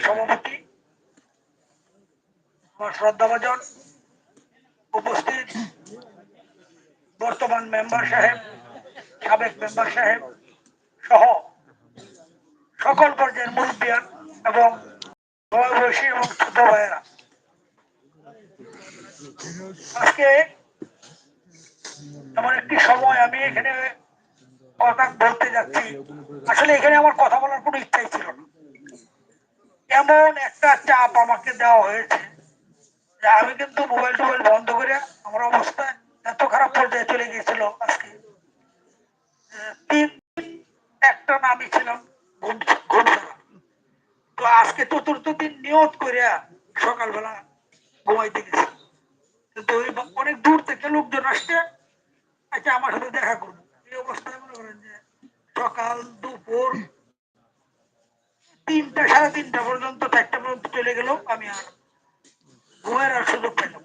সভাপতি শ্রদ্ধাভাজন উপস্থিত বর্তমান মেম্বার সাহেব সাবেক মেম্বার সাহেব সহ সকল পর্যায়ের মুরব্বিয়ান এবং এবং ছোট ভাইয়েরা। আজকে এমন একটি সময় আমি এখানে কথা বলতে যাচ্ছি। আসলে এখানে আমার কথা বলার কোনো ইচ্ছাই ছিল না। এমন একটা চাপ আমাকে দেওয়া হয়েছে যে আমি কিন্তু মোবাইল টোবাইল বন্ধ করে আমার অবস্থা এত খারাপ পর্যায়ে চলে গিয়েছিল আজকে। তিন, একটা নামই ছিলাম ঘুম ঘুম ছাড়া। তো আজকে চতুর্থ দিন নিয়ত করে সকালবেলা ঘুমাইতে গেছি। কিন্তু অনেক দূর থেকে লোকজন আসছে। আচ্ছা আমার সাথে দেখা করব এই অবস্থায় মনে করেন যে সকাল, দুপুর, তিনটা, সাড়ে তিনটা পর্যন্ত, চারটা পর্যন্ত চলে গেল আমি আর ঘুমের আর সুযোগ পেলাম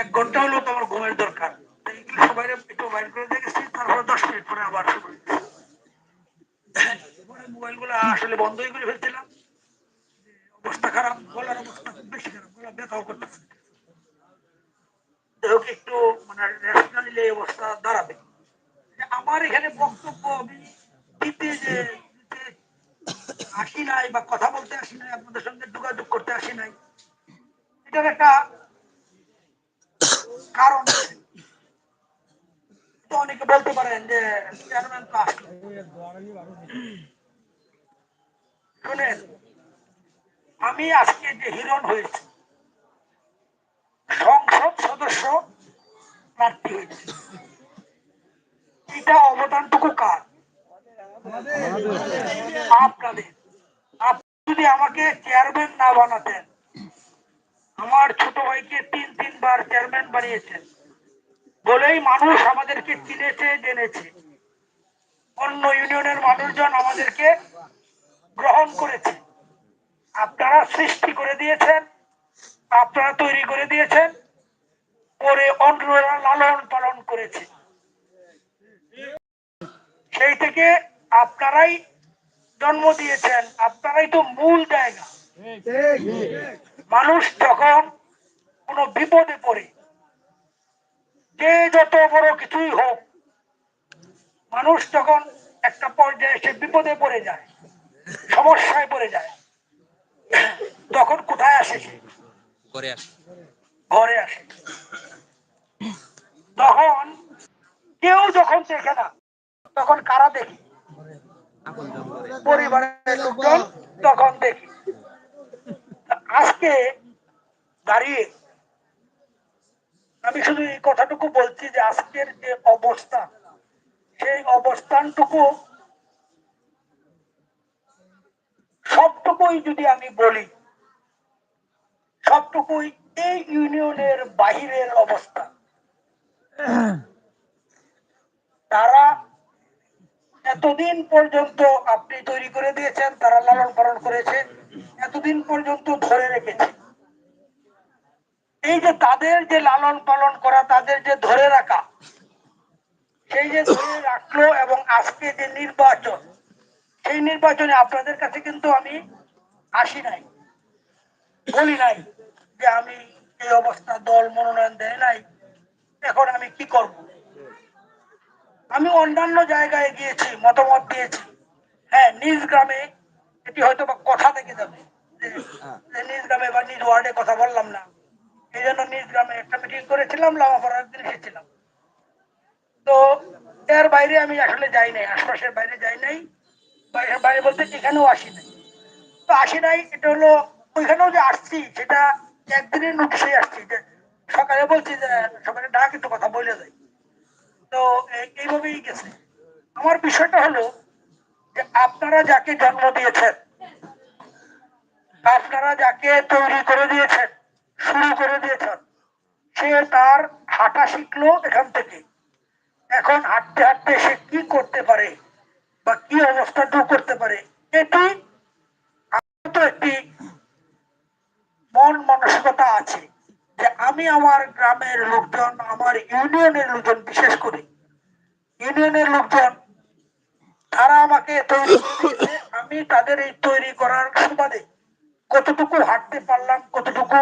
এক ঘণ্টা হলো তো আমার ঘুমের দরকার। সবাই একটু বাইর করে দেখেছি তারপর দশ মিনিট পরে আবার শুরু হয়েছে। এরপরে মোবাইলগুলো আসলে বন্ধই করে ফেলছিলাম অবস্থা খারাপ, গলার অবস্থা খুব বেশি খারাপ, গলা ব্যথাও করতেছে যাই হোক, একটু মানে রেস্ট নিলে এই অবস্থা দাঁড়াবে আমার এখানে বক্তব্য আমি দিতে যে আসি নাই বা কথা বলতে আসি নাই, আপনাদের সঙ্গে যোগাযোগ করতে আসি নাই, এটার একটা কারণ। তো অনেকে বলতে পারেন যে চেয়ারম্যান তো আসলো শুনেন, আমি আজকে যে হিরণ হয়েছে, সংসদ সদস্য প্রার্থী হয়েছে। এটা অবদানটুকু কার? আপনাদের। আপনি যদি আমাকে চেয়ারম্যান না বানাতেন, আমার ছোট ভাইকে তিন, তিনবার চেয়ারম্যান বানিয়েছেন, বলেই মানুষ আমাদেরকে চিনেছে, জেনেছে। অন্য ইউনিয়নের মানুষজন আমাদেরকে গ্রহণ করেছে আপনারা সৃষ্টি করে দিয়েছেন, আপনারা তৈরি করে দিয়েছেন, পরে অন্যরা লালন পালন করেছে। সেই থেকে আপনারাই জন্ম দিয়েছেন, আপনারাই তো মূল জায়গা। মানুষ যখন কোনো বিপদে পড়ে, যে যত বড় কিছুই হোক, মানুষ যখন একটা পর্যায়ে সে বিপদে পড়ে যায় সমস্যায় পড়ে যায়। তখন কোথায় আসে? সে করে আস। ঘরে আসে। তখন কেউ যখন দেখে না তখন কারা দেখি? পরিবারের লোকজন তখন দেখি। আজকে দাঁড়িয়ে আমি শুধু এই কথাটুকু বলছি যে আজকের যে অবস্থা সেই অবস্থানটুকু সবটুকুই যদি আমি বলি, সবটুকুই এই ইউনিয়নের বাহিরের অবস্থা। তারা এতদিন পর্যন্ত আপনি তৈরি করে দিয়েছেন, তারা লালন পালন করেছে, এতদিন পর্যন্ত ধরে রেখেছে। এই যে তাদের যে লালন পালন করা, তাদের যে ধরে রাখা, সেই যে ধরে রাখল এবং আজকে যে নির্বাচন সেই নির্বাচনে আপনাদের কাছে কিন্তু আমি আসি নাই বলি নাই যে আমি এই অবস্থা দল মনোনয়ন দেয় নাই এখন আমি কি করব? আমি অন্যান্য জায়গায় গিয়েছি মতামত দিয়েছি। হ্যাঁ নিজ গ্রামে এটি হয়তো বা কথা থেকে যাবে। যে- যে নিজ গ্রামে বা নিজ ওয়ার্ডে কথা বললাম না। এই জন্য নিজ গ্রামে একটা মিটিং করেছিলাম লামাপাড়ার একদিন এসেছিলাম। তো এর বাইরে আমি আসলে যাই নাই আশপাশের বাইরে যাই নাই। বাইরে বলতে এখানেও আসি নাই। তো আসি নাই, এটা হলো ওইখানেও যে আসছি, সেটা একদিনের নোটিশে আসছি যে সকালে বলছি যে, সকালে ডাক একটু কথা বলে যাই। তো এইভাবেই গেছে। আমার বিষয়টা হলো যে আপনারা যাকে জন্ম দিয়েছেন, আপনারা যাকে তৈরি করে দিয়েছেন, শুরু করে দিয়েছেন, সে তার হাঁটা শিখলো এখান থেকে। এখন হাঁটতে হাঁটতে সে কি করতে পারে? বা কি অবস্থাটুকু করতে পারে? এটি একটি মন মানসিকতা আছে যে আমি আমার গ্রামের লোকজন, আমার ইউনিয়নের লোকজন বিশেষ করে, ইউনিয়নের লোকজন, তারা আমাকে তৈরি আমি তাদের এই তৈরি করার সুবাদে কতটুকু হাঁটতে পারলাম, কতটুকু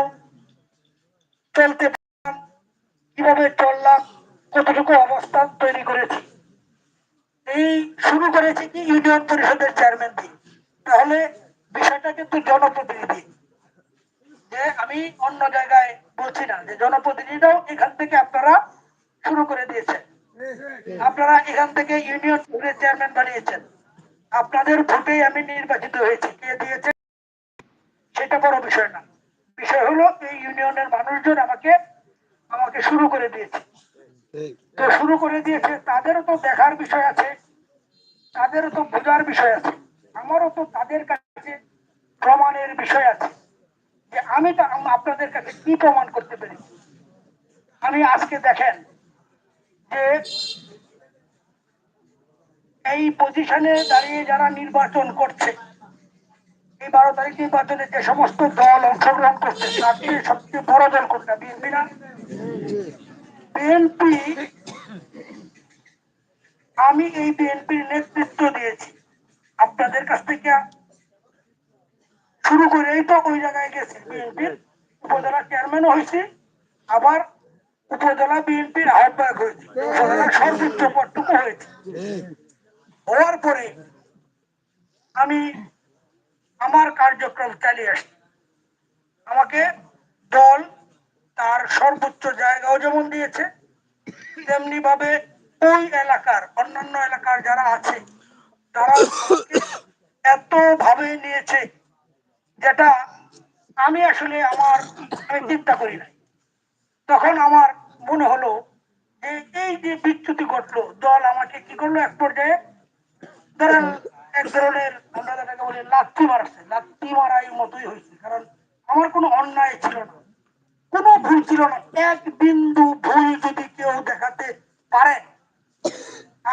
চলতে পারলাম, কীভাবে চললাম, কতটুকু অবস্থান তৈরি করেছি এই শুরু করেছি কি ইউনিয়ন পরিষদের চেয়ারম্যান দিয়ে তাহলে বিষয়টা কিন্তু জনপ্রতিনিধি। যে আমি অন্য জায়গায় বলছি না, যে জনপ্রতিনিধিরাও এখান থেকে আপনারা শুরু করে দিয়েছেন। আপনারা এখান থেকে ইউনিয়ন চেয়ারম্যান বানিয়েছেন। আপনাদের ভোটে আমি নির্বাচিত হয়েছি। কে দিয়েছে? সেটা বড় বিষয় না। বিষয় হলো এই ইউনিয়নের মানুষজন আমাকে আমাকে শুরু করে দিয়েছে। শুরু করে দিয়েছে। তাদেরও তো দেখার বিষয় আছে। তাদেরও তো বোঝার বিষয় আছে। আমারও তো তাদের কাছে প্রমাণের বিষয় আছে। যে আমি তো আপনাদের কাছে কি প্রমাণ করতে পারি আমি আজকে দেখেন যে এই পজিশনে দাঁড়িয়ে যারা নির্বাচন করছে, এই বারো তারিখ নির্বাচনে যে সমস্ত দল অংশগ্রহণ করছে, তার চেয়ে সবচেয়ে বড় দল কোনটা? বিএনপি না? বিএনপি আমি এই বিএনপির নেতৃত্ব দিয়েছি। আপনাদের কাছ থেকে শুরু করেই তো ওই জায়গায় গেছি। বিএনপির উপজেলা চেয়ারম্যানও হয়েছি। আবার উপজেলা বিএনপির আহ্বায়ক হয়েছি। উপজেলার সর্বোচ্চ পদটুকু হয়েছে। হওয়ার পরে আমি আমার কার্যক্রম চালিয়ে আসছি। আমাকে দল তার সর্বোচ্চ জায়গাও যেমন দিয়েছে তেমনি ভাবে ওই এলাকার, অন্যান্য এলাকার যারা আছে, তারা এত ভাবে নিয়েছে যেটা আমি আসলে আমার আমি চিন্তা করি নাই। তখন আমার মনে হলো যে এই যে বিচ্যুতি ঘটলো, দল আমাকে কি করল এক পর্যায়ে? ধরেন এক ধরনের আমরা যেটাকে বলি লাত্তি মারছে লাত্তি মারাই মতোই হয়েছে, কারণ আমার কোনো অন্যায় ছিল না। কোনো ভুল ছিল না। এক বিন্দু ভুল যদি কেউ দেখাতে পারে,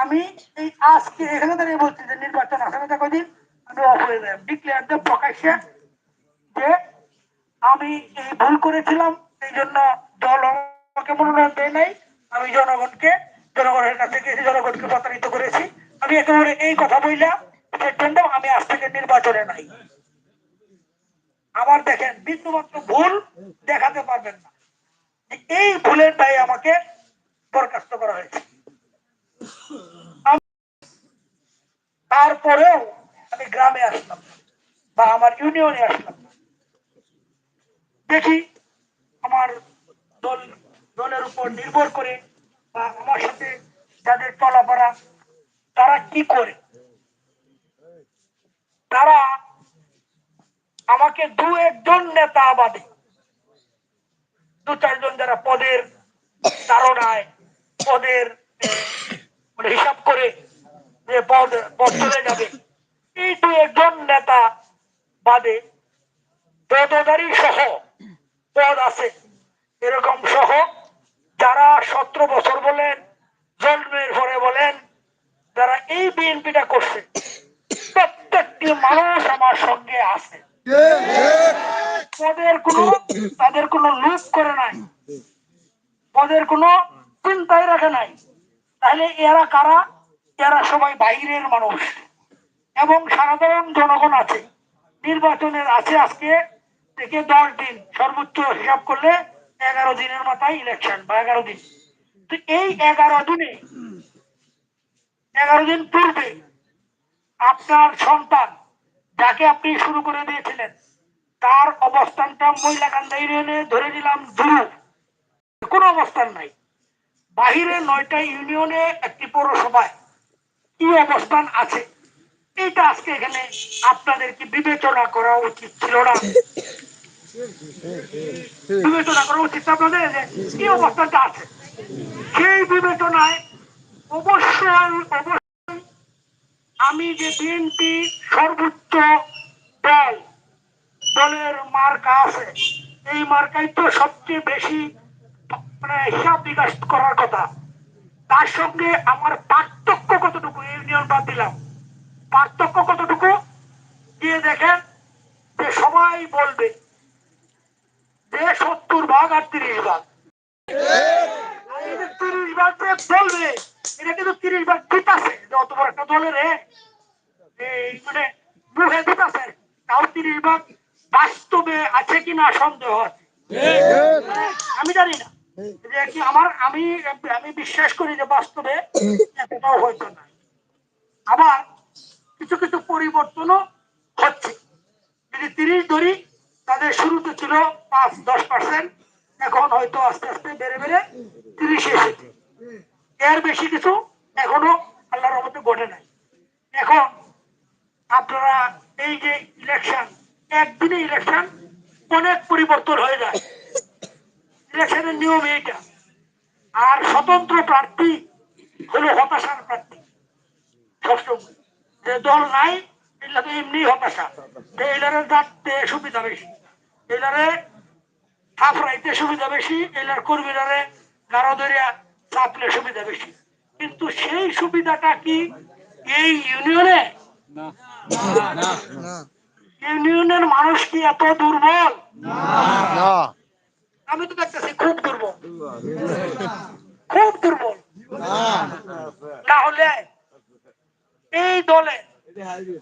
আমি এই আজকে এখানে দাঁড়িয়ে বলছি যে নির্বাচন আসলে দেখো দিন, আমি অফ হয়ে যাই। ডিক্লেয়ার দিয়ে প্রকাশ্যে যে আমি এই ভুল করেছিলাম, এই জন্য দল আমাকে মনোনয়ন দেয় নাই, আমি জনগণকে, জনগণের কাছে গিয়ে জনগণকে প্রতারিত করেছি। আমি একেবারে এই কথা বললাম সেজন্য আমি আজ থেকে নির্বাচনে নাই। আবার দেখেন বিন্দুমাত্র ভুল দেখাতে পারবেন না। এই ভুলের দায়ে আমাকে বরখাস্ত করা হয়েছে। তারপরেও আমি গ্রামে আসলাম বা আমার ইউনিয়নে আসলাম দেখি আমার দল, দলের উপর নির্ভর করে বা আমার সাথে যাদের চলাফেরা, তারা কি করে তারা আমাকে দু একজন নেতা বাদে। দু চারজন যারা পদের তারণায় পদের মানে হিসাব করে যে পদ পদ চলে যাবে, এই দু একজন নেতা বাদে পদধারী সহ পদ আছে। এরকম সহ যারা সতেরো বছর বলেন, জন্মের পরে বলেন, যারা এই বিএনপিটা করছে, প্রত্যেকটি মানুষ আমার সঙ্গে আছে। পদের কোনো, তাদের কোনো লুপ করে নাই। পদের কোনো চিন্তাই রাখে নাই। তাহলে এরা কারা? এরা সবাই বাইরের মানুষ। এবং সাধারণ জনগণ আছে। নির্বাচনের আছে আজকে, থেকে দশ দিন। সর্বোচ্চ হিসাব করলে এগারো দিনের মাথায় ইলেকশন বা এগারো দিন। তো এই এগারো দিনে, এগারো দিন পূর্বে আপনার সন্তান যাকে আপনি শুরু করে দিয়েছিলেন, তার অবস্থানটা মহিলাকান্দা ইউনিয়নে ধরে নিলাম দূর কোনো অবস্থান নাই। বাহিরে নয়টা ইউনিয়নে একটি পৌরসভায় কি অবস্থান আছে, এটা আজকে এখানে আপনাদেরকে বিবেচনা করা উচিত ছিল না। বিবেচনা করা উচিত আপনাদের কি অবস্থানটা আছে। সেই বিবেচনায় অবশ্যই আমি যে বিএনপি সর্বোচ্চ দল, দলের মার্কা আছে, এই মার্কাই তো সবচেয়ে বেশি মানে হিসাব বিকাশ করার কথা। তার সঙ্গে আমার পার্থক্য কতটুকু? ইউনিয়ন বাদ দিলাম। পার্থক্য কতটুকু? দিয়ে দেখেন যে সবাই বলবে, যে সত্তর ভাগ আর তিরিশ ভাগ। তিরিশ ভাগ বলবে এটা কিন্তু তিরিশ ভাগ ঠিক আছে একটা দলের মানে মুখে দিতেছে তাও তিরিশ ভাগ বাস্তবে আছে কিনা সন্দেহ আছে। আমি জানি না। যে কি আমার, আমি আমি বিশ্বাস করি যে বাস্তবে এতটাও হয়তো না আবার কিছু কিছু পরিবর্তনও হচ্ছে। যদি তিরিশ ধরি, তাদের শুরুতে ছিল পাঁচ, দশ পার্সেন্ট এখন হয়তো আস্তে আস্তে বেড়ে বেড়ে তিরিশে এসেছে। এর বেশি কিছু এখনও আল্লাহর রহমতে ঘটে নাই। এখন আপনারা এই যে ইলেকশন একদিনে ইলেকশন অনেক পরিবর্তন হয়ে যায়। ইলেকশনের নিয়ম এইটা। আর স্বতন্ত্র প্রার্থী হলো হতাশার প্রার্থী। সবসময়। যে দল নাই, এগুলা তো এমনি হতাশা। এলারে যাতে সুবিধা বেশি। এলারে থাপড়াইতে সুবিধা বেশি এলার কর্মীরারে গাঢ় ধরিয়া চাপলে সুবিধা বেশি। কিন্তু সেই সুবিধাটা কি এই ইউনিয়নে? ইউনিয়নের মানুষ কি এত দুর্বল? আমি তো দেখতেছি খুব দুর্বল। খুব দুর্বল। তাহলে এই দলে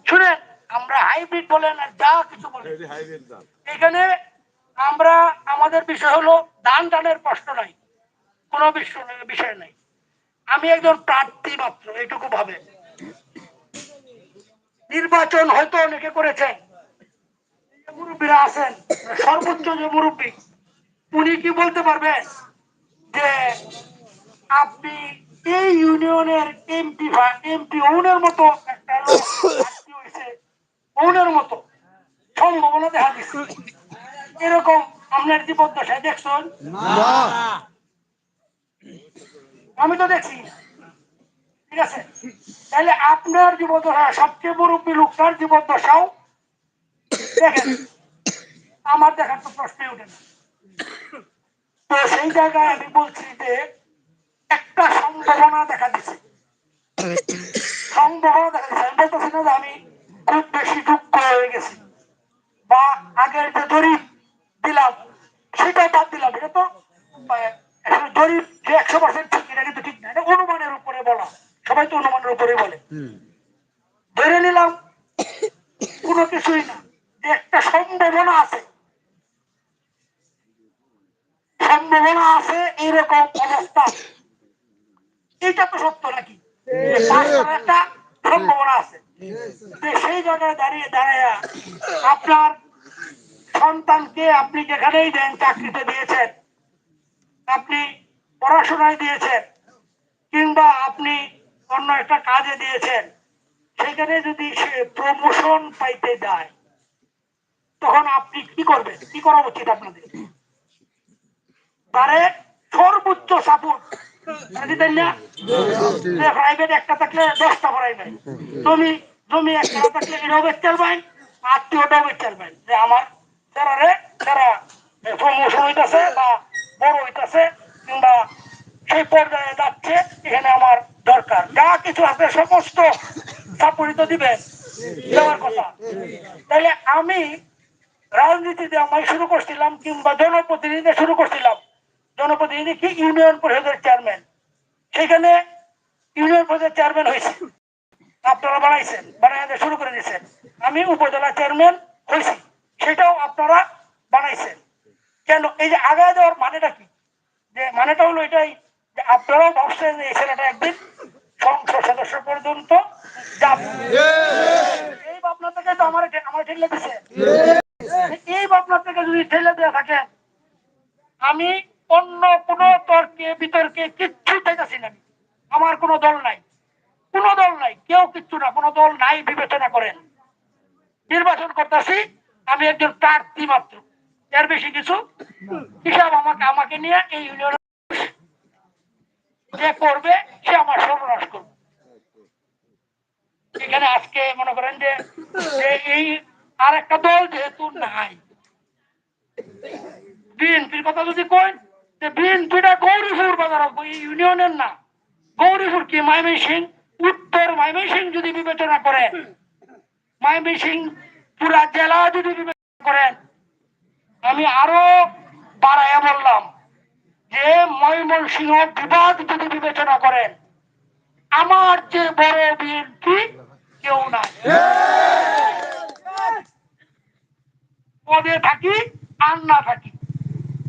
শুনেন আমরা হাইব্রিড বলেন আর যা কিছু বলেন এখানে আমরা আমাদের বিষয় হলো দান দানের প্রশ্ন নাই। কোনো বিষয় নাই। আমি একজন প্রার্থী মাত্র, এইটুকু ভাবে। নির্বাচন হয়তো অনেকে করেছেন। মুরব্বীরা আছেন, সর্বোচ্চ যে মুরব্বী, উনি কি বলতে পারবেন যে আপনি এই ইউনিয়নের এমপি এমপি মতো একটা মতো। সম্ভাবনা দেখা দিচ্ছে। এরকম আপনার জীবদ্দশায় দেখছেন? আমি তো দেখছি। ঠিক আছে? তাহলে আপনার জীবদ্দশা সবচেয়ে মুরব্বী লোকটার জীবদ্দশাও দেখেন। আমার দেখার তো প্রশ্নই ওঠে না। তো সেই জায়গায় আমি বলছি যে, একটা সম্ভাবনা দেখা দিচ্ছে সম্ভাবনা দেখা দিচ্ছে আমি না যে আমি খুব বেশি যোগ্য হয়ে গেছি। বা আগের যে জরিপ দিলাম সেটা বাদ দিলাম। এটা তো জরিপ যে একশো পার্সেন্ট ঠিক এটা কিন্তু ঠিক না এটা অনুমানের উপরে বলা। সবাই তো অনুমানের উপরে বলে। ধরে নিলাম কোনো কিছুই না। যে একটা সম্ভাবনা আছে। সম্ভাবনা আছে এইরকম অবস্থা। এটা তো সত্য নাকি? একটা সম্ভাবনা আছে। সেই জায়গায় দাঁড়িয়ে দাঁড়ায় আপনার সন্তানকে আপনি যেখানেই দেন চাকরিতে দিয়েছেন আপনি পড়াশোনায় দিয়েছেন, কিংবা আপনি অন্য একটা কাজে দিয়েছেন, সেখানে যদি সে প্রমোশন পাইতে যায়, তখন আপনি কি করবেন? কি করা উচিত আপনাদের? তারে সর্বোচ্চ সাপোর্ট আমার বড় হইতেছে কিংবা সেই পর্যায়ে যাচ্ছে, এখানে আমার দরকার। যা কিছু আছে, সমস্ত সাপোর্ট তো দিবেন দেওয়ার কথা। তাহলে আমি রাজনীতিতে আমি শুরু করছিলাম কিংবা জনপ্রতিনিধি শুরু করছিলাম। জনপ্রতিনিধি কি? ইউনিয়ন পরিষদের চেয়ারম্যান। সেখানে ইউনিয়ন পরিষদের চেয়ারম্যান হয়েছে। আপনারা বানাইছেন বানাইতে শুরু করে দিয়েছেন। আমি উপজেলা চেয়ারম্যান হয়েছি। সেটাও আপনারা বানাইছেন। কেন? এই যে আগায় যাওয়ার মানেটা কি? যে মানেটা হলো এটাই যে আপনারাও ভাবছেন এই ছেলেটা একদিন সংসদ সদস্য পর্যন্ত এই ভাবনা থেকে তো আমার আমার ঠেলে দিছে। এই ভাবনা থেকে যদি ঠেলে দেওয়া থাকে, আমি অন্য কোন তর্কে, বিতর্কে কিচ্ছু চাইতেছি না আমি। আমার কোনো দল নাই। কোনো দল নাই, কেউ কিচ্ছু না, কোনো দল নাই, বিবেচনা করেন। নির্বাচন করতেছি, আমি একজন প্রার্থী মাত্র। এর বেশি কিছু হিসাব আমাকে আমাকে নিয়ে এই ইউনিয়ন যে করবে, সে আমার সর্বনাশ করবে। এখানে আজকে মনে করেন যে এই আর একটা দল যেহেতু নাই, বিএনপির কথা যদি কই যে বিএনপিটা গৌরীপুর বাজার এই ইউনিয়নের না। গৌরীপুর কি? ময়মনসিং উত্তর ময়মনসিং যদি বিবেচনা করেন করে সিং পুরা জেলা যদি বিবেচনা করেন আমি আরও বাড়াইয়া বললাম যে ময়মনসিংহ বিবাদ যদি বিবেচনা করেন, আমার যে বড় বিএনপি কেউ নাই। পদে থাকি আর না থাকি,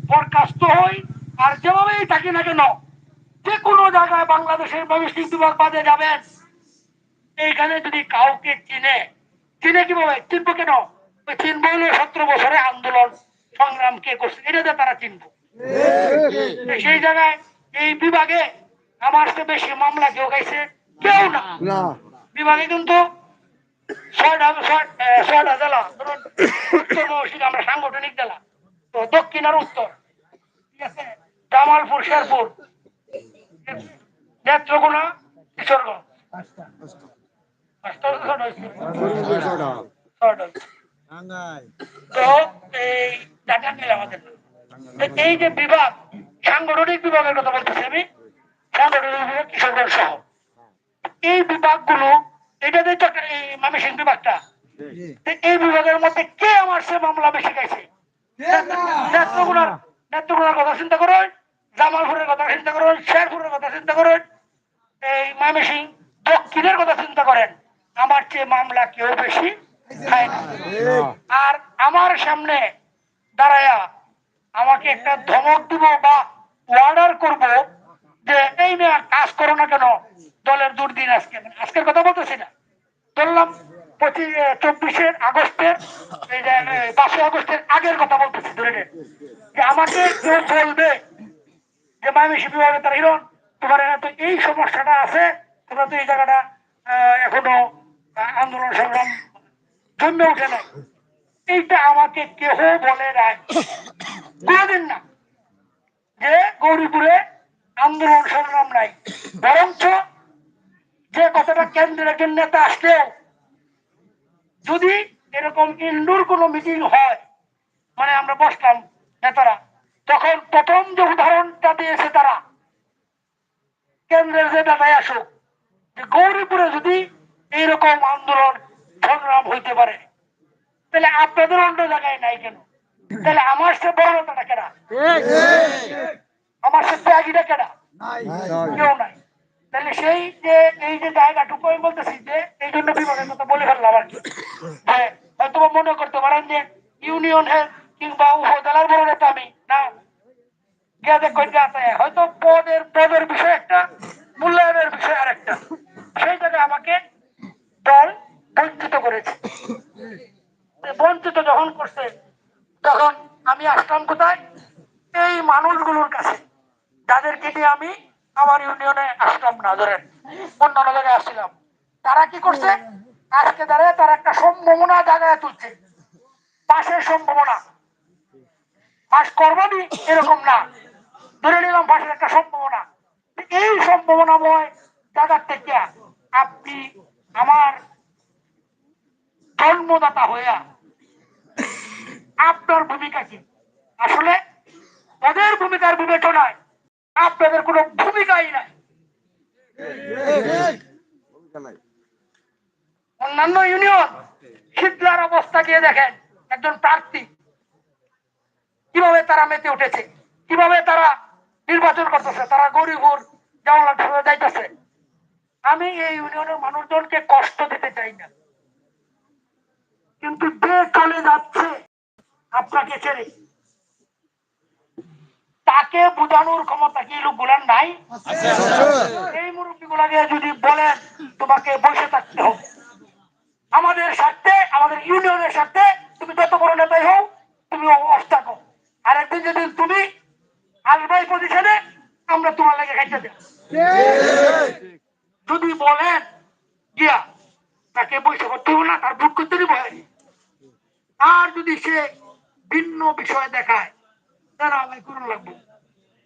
বরখাস্ত হই আর যেভাবেই থাকি না কেন, যে কোনো জায়গায় বাংলাদেশের ভবিষ্যৎ বিভাগ বাদে যাবেন। এইখানে যদি কাউকে চিনে চিনে কীভাবে? চিনবো কেন? চিনবো হলো সতেরো বছরে আন্দোলন। সংগ্রাম কে করছে এটাতে তারা চিনবো। তো সেই জায়গায় এই বিভাগে আমার চেয়ে বেশি মামলা কেউ খাইছে কেউ না। বিভাগে কিন্তু ছয়টা ছয়- আহ, ছয়টা জেলা ধরুন উত্তর মৌসিক আমরা সাংগঠনিক জেলা তো দক্ষিণ আর উত্তর। ঠিক আছে? জামালপুর শেরপুর নেত্রকোনা কিশোরগঞ্জ। তো এই টাকা নিলে আমাদের এই যে বিভাগ সাংগঠনিক বিভাগের কথা বলতেছি আমি সাংগঠনিক বিভাগ কিশোরগঞ্জ সহ। এই বিভাগগুলো এটাতে তো মামিসিং বিভাগটা এই বিভাগের মধ্যে কে আমার সে মামলা বেশি খাইছে? নেত্রকোনার নেত্রকোনার কথা চিন্তা করুন জামালপুরের কথা চিন্তা করুন শেরপুরের কথা চিন্তা করুন এই মামিসিং দক্ষিণের কথা চিন্তা করেন আমার চেয়ে মামলা কেউ বেশি আর আমার সামনে দাঁড়ায়া আমাকে একটা ধমক দিব বা অর্ডার করব যে এই মেয়ে কাজ করো না কেন? দলের দুর্দিন আজকে। আজকের কথা বলতেছি না। বললাম পঁচিশ আগস্টের পাঁচই আগস্টের আগের কথা বলতেছি, ধরে। যে আমাকে বলবে যে বিভাগে তারা হিরণ, তোমার তো এই সমস্যাটা আছে, তোমরা তো এই জায়গাটা এখনও আন্দোলন সংগ্রাম আন্দোলন যদি এরকম ইন্ডোর কোনো মিটিং হয় মানে আমরা বসলাম নেতারা, তখন প্রথম যে উদাহরণটা দিয়েছে তারা, কেন্দ্রের যে নেতাই আসুক, যে গৌরীপুরে যদি এইরকম আন্দোলন সংগ্রাম হইতে পারে। তাহলে আপনাদের অন্য জায়গায় নাই কেন? তাহলে আমার সে বড় নেতাটা কেনা আমার সে ত্যাগীটা কেনা কেউ নাই। তাহলে সেই যে, এই যে জায়গাটুকু আমি বলতেছি যে, এই জন্য বিভাগের কথা বলে ফেললাম আর কি। হয়তো মনে করতে পারেন যে, ইউনিয়ন কিংবা উপজেলার বড় নেতা আমি, না? গিয়ে দেখ কই যাতে হয়তো পদের পদের বিষয় একটা, মূল্যায়নের বিষয় আরেকটা। সেই জায়গায় আমাকে দল বঞ্চিত করেছে বঞ্চিত যখন করছে, তখন আমি আসলাম কোথায়? এই মানুষগুলোর কাছে। যাদেরকে নিয়ে আমি আমার ইউনিয়নে আসলাম না, ধরেন। অন্যান্য জায়গায় আসছিলাম। তারা কি করছে? আজকে দাঁড়িয়ে তারা একটা সম্ভাবনা জায়গায় তুলছে। পাশের সম্ভাবনা। পাশ করবানি এরকম না। ধরে নিলাম পাশের একটা সম্ভাবনা। এই সম্ভাবনাময় জায়গার থেকে আপনি আমার জন্মদাতা হইয়া আপনার ভূমিকা কি? আসলে ওদের ভূমিকার বিবেচনায় আপনাদের কোনো ভূমিকাই নাই। অন্যান্য ইউনিয়ন শীতলার অবস্থা গিয়ে দেখেন, একজন প্রার্থী। কীভাবে তারা মেতে উঠেছে? কীভাবে তারা নির্বাচন করতেছে? তারা গরিবুর ঠেলে যাইতেছে। আমি এই ইউনিয়নের মানুষজনকে কষ্ট দিতে চাই না। কিন্তু যে চলে যাচ্ছে আপনাকে ছেড়ে। তাকে বোঝানোর ক্ষমতা কি লোকগুলার নাই? এই মুরব্বী গুলাকে যদি বলেন তোমাকে বসে থাকতে হবে। আমাদের স্বার্থে আমাদের ইউনিয়নের স্বার্থে তুমি যত বড় নেতাই হও তুমি অফ থাকো আর একদিন যদি তুমি আলবাই পজিশনে আমরা তোমার লাগে খাইতে দেব। যদি বলেন গিয়া তাকে বসে করতে হবে না তার ভোট করতে দিব। আর যদি সে ভিন্ন বিষয় দেখায়। তাহলে আমি করুন লাগবো।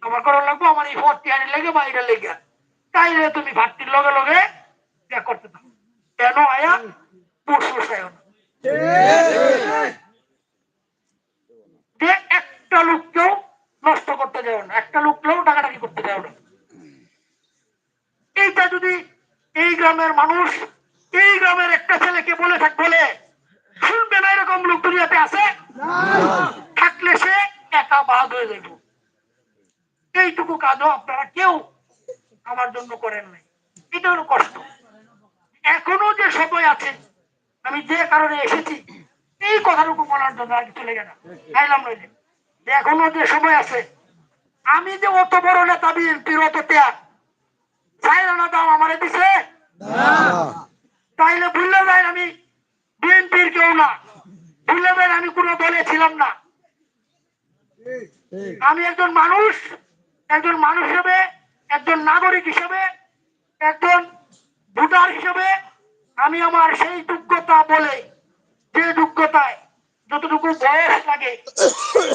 আমার করুন লাগবো, আমার এই ভোট টিয়ারি লেগে বা এটা লেগে। তাইলে তুমি ভাতটির লগে লগে ইয়া করতে থাকো কেন আয়া? পরশু সায়ন। যে একটা লোককেও নষ্ট করতে যাও না, একটা লোককেও টাকাটাকি করতে যাও না। এইটা যদি এই গ্রামের মানুষ, এই গ্রামের একটা ছেলেকে বলে থাক বলে শুনবে না এরকম লোক দুনিয়াতে আছে? থাকলে সে একা বাদ হয়ে যাইব। এইটুকু কাজও আপনারা কেউ আমার জন্য করেন নাই। এটা হলো কষ্ট। এখনও যে সময় আছে আমি যে কারণে এসেছি এই কথাটুকু বলার জন্য আর কিছু লেগে না। খাইলাম নইলে। যে এখনও যে সময় আছে আমি যে অত বড় নেতা বিএনপির অত ত্যাগ চাই না দাম আমারে দিছে? তাইলে ভুললে যায় আমি। বিএনপির কেউ না। ভুললে আমি কোনো দলে ছিলাম না। আমি একজন মানুষ একজন মানুষ হিসেবে একজন নাগরিক হিসেবে একজন ভোটার হিসেবে আমি আমার সেই যোগ্যতা বলে যে যোগ্যতায় যতটুকু বয়স লাগে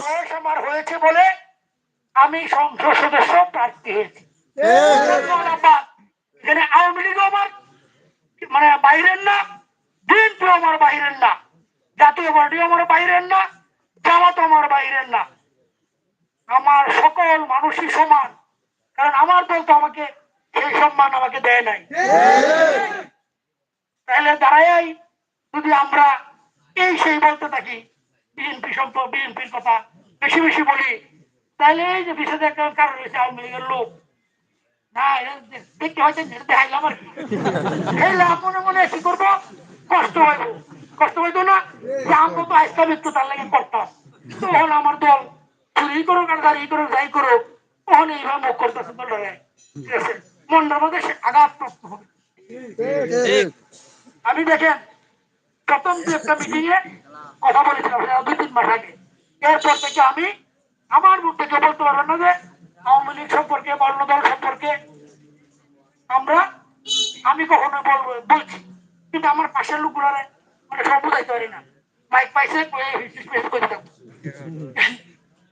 বয়স আমার হয়েছে বলে আমি সংসদ সদস্য প্রার্থী হয়েছি। আওয়ামী লীগ আমার মানে বাইরের না বিএনপি আমার বাইরের না। জাতীয় পার্টি আমার বাইরের না জামাত আমার বাইরের না। আমার সকল মানুষই সমান। কারণ আমার দল তো আমাকে সেই সম্মান আমাকে দেয় নাই। তাহলে দাঁড়াই যদি আমরা এই সেই বলতে থাকি বিএনপি সম্পর্ক বিএনপির কথা বেশি বেশি বলি তাহলে এই যে বিশেষ একটা কারণ হয়েছে আওয়ামী লীগের লোক। না দেখতে হয়তো দেখাইলাম আর কি। মনে মনে কি করব? কষ্ট হইব কষ্ট হইতো না। যে আমরা তো আজকা মৃত্যু তার লাগে করতাম তখন আমার দল চুরি করুক আর গাড়ি করুক যাই করুক তখন এইভাবে মুখ করতেছে দলটারে ঠিক আছে? মনটার মধ্যে সে আঘাত প্রাপ্ত হবে। আমি দেখেন প্রথম যে একটা মিটিং এ কথা বলেছিলাম দুই তিন মাস আগে। এরপর থেকে আমি আমার মুখ থেকে বলতে পারবেন না যে আওয়ামী লীগ সম্পর্কে বা অন্য দল সম্পর্কে আমরা আমি কখনো বলব বলছি। কিন্তু আমার পাশের লোকগুলারে মানে সব বুঝাইতে পারি না। মাইক পাইছে করে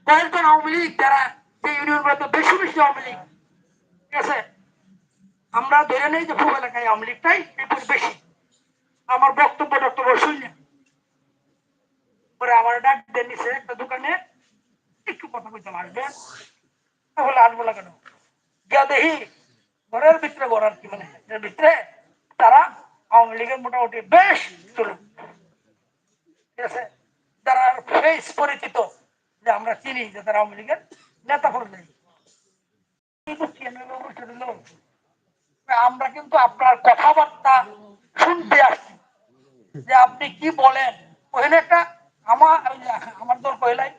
কয়েকজন আওয়ামী লীগ, যারা সেই ইউনিয়ন গুলোতে বেশি বেশি আওয়ামী লীগ, ঠিক আছে? আমরা ধরে নেই যে পূর্ব এলাকায় আওয়ামী লীগটাই এরপর বেশি। আমার বক্তব্য টক্তব্য শুনলেন পরে আমার ডাক দিয়ে নিছে একটা দোকানে, একটু কথা কইতাম আসবেন তাহলে আসব না কেন? গিয়া দেখি, ঘরের ভিতরে ঘর আর কি মানে? ভিতরে তারা আওয়ামী লীগের মোটামুটি বেশ চলুন ঠিক আছে? যারা ফেস পরিচিত, যে আমরা চিনি যে তারা আওয়ামী লীগের নেতা কর্মী। আমরা কিন্তু আপনার কথাবার্তা শুনতে আসছি। যে আপনি কি বলেন? ওখানে একটা আমার আমার দল কহিলাই,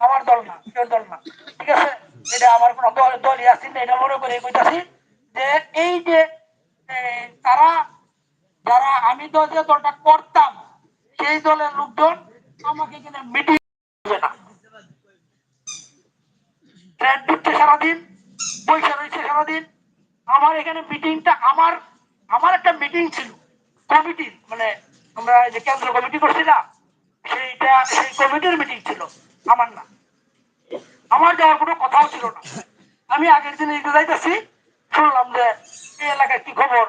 আমার দল না, কেউ দল না। ঠিক আছে? এটা আমার কোনো দল, দলই আসছি না, এটা মনে করে কইতাছি যে এই যে তারা যারা আমি তো যে দলটা করতাম, সেই দলের লোকজন আমাকে কিনা মিটিং সারাদিন রয়েছে সারাদিন। আমার এখানে মিটিংটা আমার আমার একটা মিটিং ছিল মানে আমরা যে কেন্দ্র কমিটি করছি না, সেইটা, সেই কমিটির মিটিং ছিল, আমার না। আমার যাওয়ার কোনো কথাও ছিল না। আমি আগের দিন যাইতেছি, শুনলাম যে এই এলাকায় কি খবর?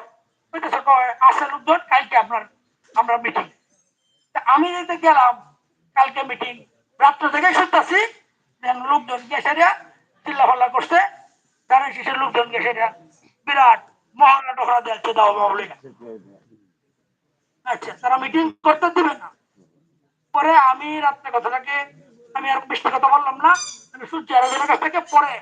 কালকে আপনার, আমরা মিটিং আমি যেতে গেলাম, কালকে মিটিং রাত্র থেকে শুনতেছি লোকজন করছে। শেষের লোকজন বিরাট মহানা টকরা দাও বাবলি আচ্ছা তারা মিটিং করতে দিবে না। পরে আমি রাত্রে কথাটাকে, আমি আর বেশি কথা বললাম না, আমি শুনছি আরেকজনের কাছ থেকে পরে